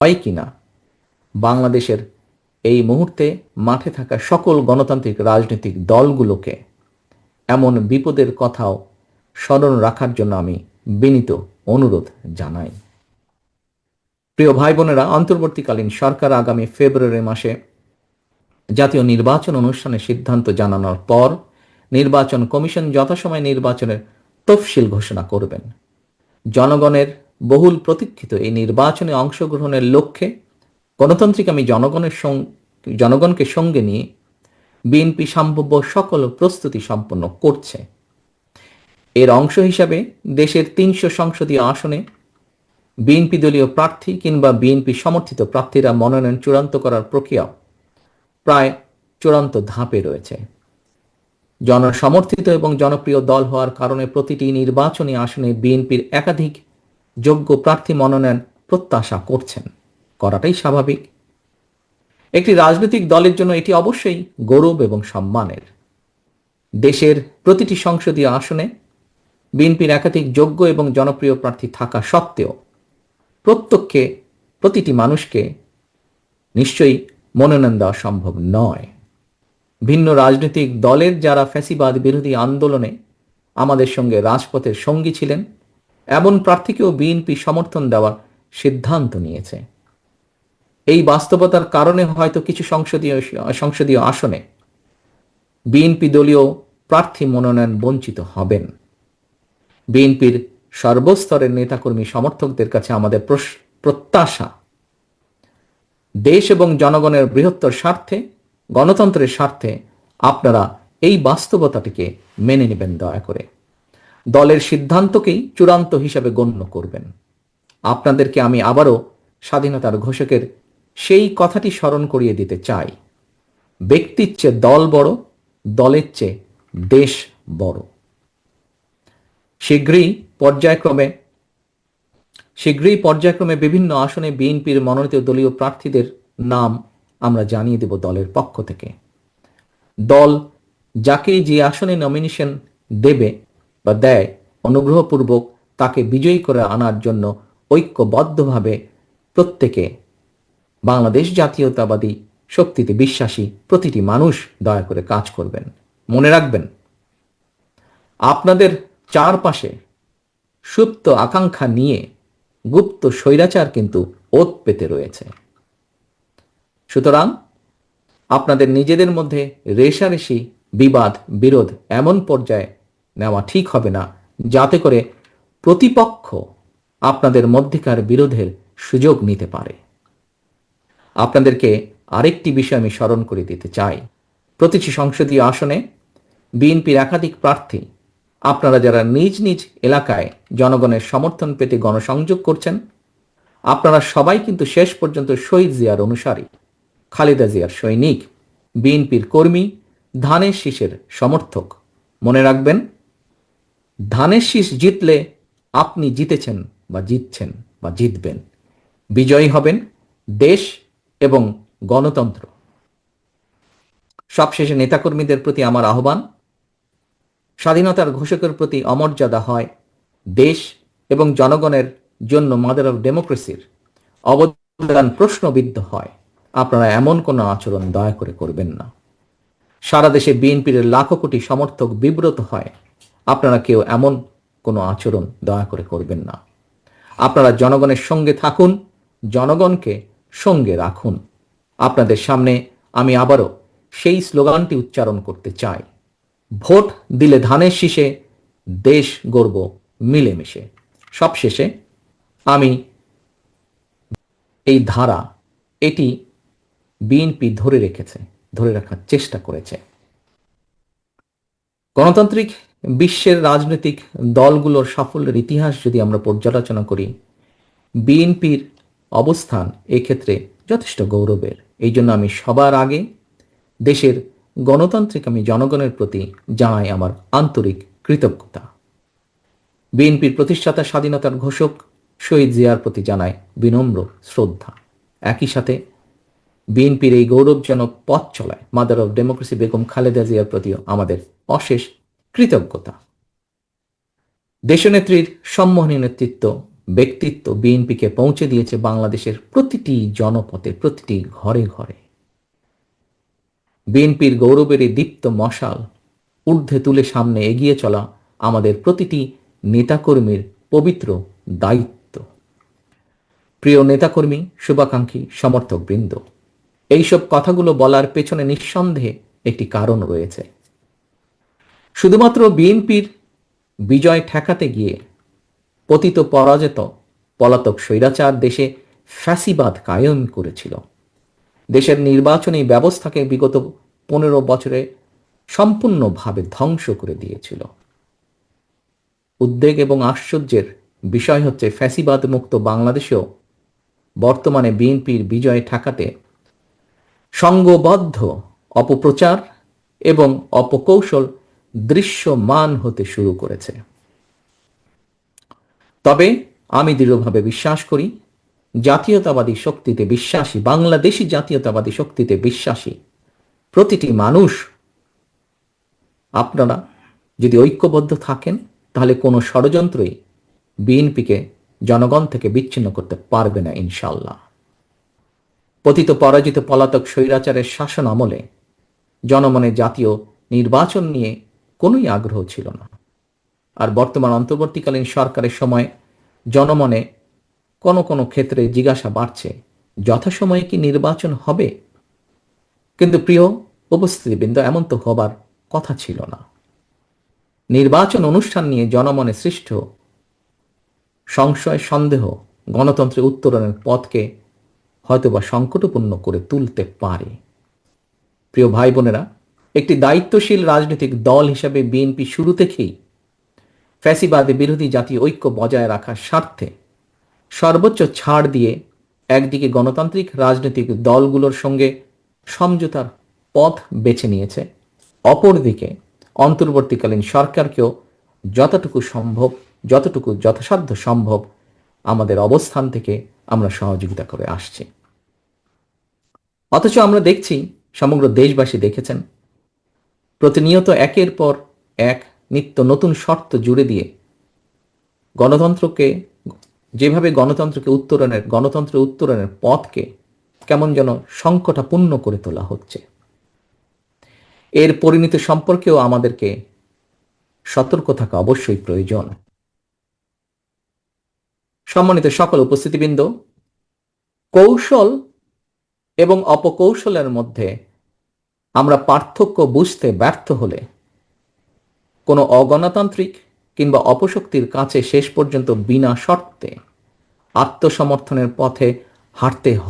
হয় কিনা? বাংলাদেশের এই মুহূর্তে মাঠে থাকা সকল গণতান্ত্রিক রাজনৈতিক দলগুলোকে এমন বিপদের কথাও স্মরণ রাখার জন্য আমি বিনীত অনুরোধ জানাই। প্রিয় ভাই বোনেরা অন্তর্বর্তীকালীন সরকার আগামী ফেব্রুয়ারি মাসে জাতীয় নির্বাচন অনুষ্ঠানে সিদ্ধান্ত জানানোর পর নির্বাচন কমিশন যথাসময়ে নির্বাচনের তফসিল ঘোষণা করবেন। জনগণের বহুল প্রতীক্ষিত এই নির্বাচনে অংশগ্রহণের লক্ষ্যে গণতান্ত্রিক আমি জনগণের জনগণকে সঙ্গে নিয়ে বিএনপি সম্ভাব্য সকল প্রস্তুতি সম্পন্ন করছে। এর অংশ হিসাবে দেশের তিনশো সংসদীয় আসনে বিএনপি দলীয় প্রার্থী কিংবা বিএনপি সমর্থিত প্রার্থীরা মনোনয়ন চূড়ান্ত করার প্রক্রিয়া প্রায় চূড়ান্ত ধাপে রয়েছে। জনসমর্থিত এবং জনপ্রিয় দল হওয়ার কারণে প্রতিটি নির্বাচনী আসনে বিএনপির একাধিক যোগ্য প্রার্থী মনোনয়ন প্রত্যাশা করছেন। করাটাই স্বাভাবিক। একটি রাজনৈতিক দলের জন্য এটি অবশ্যই গৌরব এবং সম্মানের। দেশের প্রতিটি সংসদীয় আসনে বিএনপির একাধিক যোগ্য এবং জনপ্রিয় প্রার্থী থাকা সত্ত্বেও প্রত্যেককে, প্রতিটি মানুষকে নিশ্চয়ই মনোনয়ন দেওয়া সম্ভব নয়। ভিন্ন রাজনৈতিক দলের যারা ফ্যাসিবাদ বিরোধী আন্দোলনে আমাদের সঙ্গে রাজপথের সঙ্গী ছিলেন, এমন প্রার্থীকেও বিএনপি সমর্থন দেওয়ার সিদ্ধান্ত নিয়েছে। এই বাস্তবতার কারণে হয়তো কিছু সংসদীয় সংসদীয় আসনে বিএনপি দলীয় প্রার্থী মনোনয়ন বঞ্চিত হবেন। বিএনপির সর্বস্তরের নেতাকর্মী সমর্থকদের কাছে আমাদের প্রত্যাশা, দেশ এবং জনগণের বৃহত্তর স্বার্থে গণতন্ত্রের স্বার্থে আপনারা এই বাস্তবতাটিকে মেনে নেবেন দয়া করে। দলের সিদ্ধান্তকেই চূড়ান্ত হিসাবে গণ্য করবেন। আপনাদেরকে আমি আবারও স্বাধীনতার ঘোষকের সেই কথাটি স্মরণ করিয়ে দিতে চাই। ব্যক্তির চেয়ে দল বড়, দলের চেয়ে দেশ বড়। শীঘ্রই পর্যায়ক্রমে শীঘ্রই পর্যায়ক্রমে বিভিন্ন আসনে বিএনপির মনোনীত দলীয় প্রার্থীদের নাম আমরা জানিয়ে দেব দলের পক্ষ থেকে। দল যাকে যে আসনে নমিনেশন দেবে বা দেয় অনুগ্রহপূর্বক তাকে বিজয়ী করে আনার জন্য ঐক্যবদ্ধভাবে প্রত্যেকে বাংলাদেশ জাতীয়তাবাদী শক্তিতে বিশ্বাসী প্রতিটি মানুষ দয়া করে কাজ করবেন। মনে রাখবেন, আপনাদের চারপাশে সুপ্ত আকাঙ্ক্ষা নিয়ে গুপ্ত স্বৈরাচার কিন্তু ওত পেতে রয়েছে। সুতরাং আপনাদের নিজেদের মধ্যে রেশারেশি, বিবাদ, বিরোধ এমন পর্যায়ে নেওয়া ঠিক হবে না, যাতে করে প্রতিপক্ষ আপনাদের মধ্যেকার বিরোধের সুযোগ নিতে পারে। আপনাদেরকে আরেকটি বিষয় আমি স্মরণ করে দিতে চাই। প্রতিটি সংসদীয় আসনে বিএনপির একাধিক প্রার্থী, আপনারা যারা নিজ নিজ এলাকায় জনগণের সমর্থন পেতে গণসংযোগ করছেন, আপনারা সবাই কিন্তু শেষ পর্যন্ত শহীদ জিয়ার অনুসারী। খালেদা জিয়ার সৈনিক, বিএনপির কর্মী, ধানের শীষের সমর্থক। মনে রাখবেন, ধানের শীষ জিতলে আপনি জিতেছেন বা জিতছেন বা জিতবেন। বিজয়ী হবেন দেশ এবং গণতন্ত্র। সবশেষে নেতাকর্মীদের প্রতি আমার আহ্বান, স্বাধীনতার ঘোষকের প্রতি অমর্যাদা হয় দেশ এবং জনগণের জন্য মাদার অফ ডেমোক্রেসির অবদান প্রশ্নবিদ্ধ হয়। আপনারা এমন কোনো আচরণ দয়া করে করবেন না। সারা দেশে বিএনপির লাখো কোটি সমর্থক বিব্রত হয়। আপনারা কেউ এমন কোনো আচরণ দয়া করে করবেন না। আপনারা জনগণের সঙ্গে থাকুন, জনগণকে সঙ্গে রাখুন। আপনাদের সামনে আমি আবারও সেই স্লোগানটি উচ্চারণ করতে চাই। ভোট দিলে ধানের শীষে, দেশ গর্ব মিলেমিশে। সবশেষে আমি এই ধারা, এটি বিএনপি ধরে রেখেছে, ধরে রাখার চেষ্টা করেছে। গণতান্ত্রিক বিশ্বের রাজনৈতিক দলগুলোর সাফল্যের ইতিহাস যদি আমরা পর্যালোচনা করি, বিএনপির অবস্থান এক্ষেত্রে যথেষ্ট গৌরবের। এই জন্য আমি সবার আগে দেশের গণতান্ত্রিক আমি জনগণের প্রতি জানাই আমার আন্তরিক কৃতজ্ঞতা। বিএনপির প্রতিষ্ঠাতা স্বাধীনতার ঘোষক শহীদ জিয়ার প্রতি জানায় বিনম্র শ্রদ্ধা। একই সাথে বিএনপির এই গৌরবজনক পথ চলায় mother of democracy Begum Khaleda জিয়ার প্রতিও আমাদের অশেষ কৃতজ্ঞতা। দেশনেত্রীর সম্মোহনী নেতৃত্ব, ব্যক্তিত্ব বিএনপিকে পৌঁছে দিয়েছে বাংলাদেশের প্রতিটি জনপথে, প্রতিটি ঘরে ঘরে। বিএনপির গৌরবের এই দীপ্ত মশাল ঊর্ধ্বে তুলে সামনে এগিয়ে চলা আমাদের প্রতিটি নেতাকর্মীর পবিত্র দায়িত্ব। প্রিয় নেতাকর্মী, শুভাকাঙ্ক্ষী সমর্থক বৃন্দ এইসব কথাগুলো বলার পেছনে নিঃসন্দেহে একটি কারণ রয়েছে। শুধুমাত্র বিএনপির বিজয় ঠেকাতে গিয়ে পতিত পরাজিত পলাতক স্বৈরাচার দেশে ফ্যাসিবাদ কায়েম করেছিল। দেশের নির্বাচনী ব্যবস্থাকে বিগত পনেরো বছরে সম্পূর্ণভাবে ধ্বংস করে দিয়েছিল। উদ্বেগ এবং আশ্চর্যের বিষয় হচ্ছে ফ্যাসিবাদ মুক্ত বাংলাদেশেও বর্তমানে বিএনপির বিজয় ঠেকাতে সঙ্গবদ্ধ, অপপ্রচার এবং অপকৌশল দৃশ্যমান হতে শুরু করেছে। তবে আমি দৃঢ়ভাবে বিশ্বাস করি, জাতীয়তাবাদী শক্তিতে বিশ্বাসী, বাংলাদেশি জাতীয়তাবাদী শক্তিতে বিশ্বাসী প্রতিটি মানুষ, আপনারা যদি ঐক্যবদ্ধ থাকেন, তাহলে কোনো ষড়যন্ত্রই বিএনপিকে, জনগণ থেকে বিচ্ছিন্ন করতে পারবে না ইনশাল্লাহ পতিত পরাজিত পলাতক স্বৈরাচারের শাসন আমলে জনমনে জাতীয় নির্বাচন নিয়ে কোনোই আগ্রহ ছিল না। আর বর্তমান অন্তর্বর্তীকালীন সরকারের সময় জনমনে কোনো কোনো ক্ষেত্রে জিজ্ঞাসা বাড়ছে, যথাসময়ে কি নির্বাচন হবে? কিন্তু প্রিয় উপস্থিতিবৃন্দ, এমন তো হবার কথা ছিল না। নির্বাচন অনুষ্ঠান নিয়ে জনমনে সৃষ্ট সংশয়, সন্দেহ গণতন্ত্রের উত্তরণের পথকে হয়তোবা সংকটপূর্ণ করে তুলতে পারে। প্রিয় ভাই বোনেরা একটি দায়িত্বশীল রাজনৈতিক দল হিসাবে বিএনপি শুরু থেকেই ফ্যাসিবাদে বিরোধী জাতীয় ঐক্য বজায় রাখার স্বার্থে সর্বোচ্চ ছাড় দিয়ে একদিকে গণতান্ত্রিক রাজনৈতিক দলগুলোর সঙ্গে সমঝোতার পথ বেছে নিয়েছে, অপরদিকে অন্তর্বর্তীকালীন সরকারকেও যতটুকু সম্ভব, যতটুকু যথাসাধ্য সম্ভব আমাদের অবস্থান থেকে আমরা সহযোগিতা করে আসছি। অথচ আমরা দেখছি সমগ্র দেশবাসী দেখেছেন। প্রতিনিয়ত একের পর এক নিত্য নতুন শর্ত জুড়ে দিয়ে গণতন্ত্রকে, যেভাবে গণতন্ত্রকে উত্তরণের গণতন্ত্রের উত্তরণের পথকে কেমন যেন সংকটাপূর্ণ করে তোলা হচ্ছে। এর পরিণতি সম্পর্কেও আমাদেরকে সতর্ক থাকা অবশ্যই প্রয়োজন। সম্মানিত সকল উপস্থিতিবৃন্দ, কৌশল এবং অপকৌশলের মধ্যে আমরা পার্থক্য বুঝতে ব্যর্থ হলে কোনো অগণতান্ত্রিক কিংবা অপশক্তির কাছে শেষ পর্যন্ত বিনা শর্তে আত্মসমর্থনের পথে হাঁটতে হয়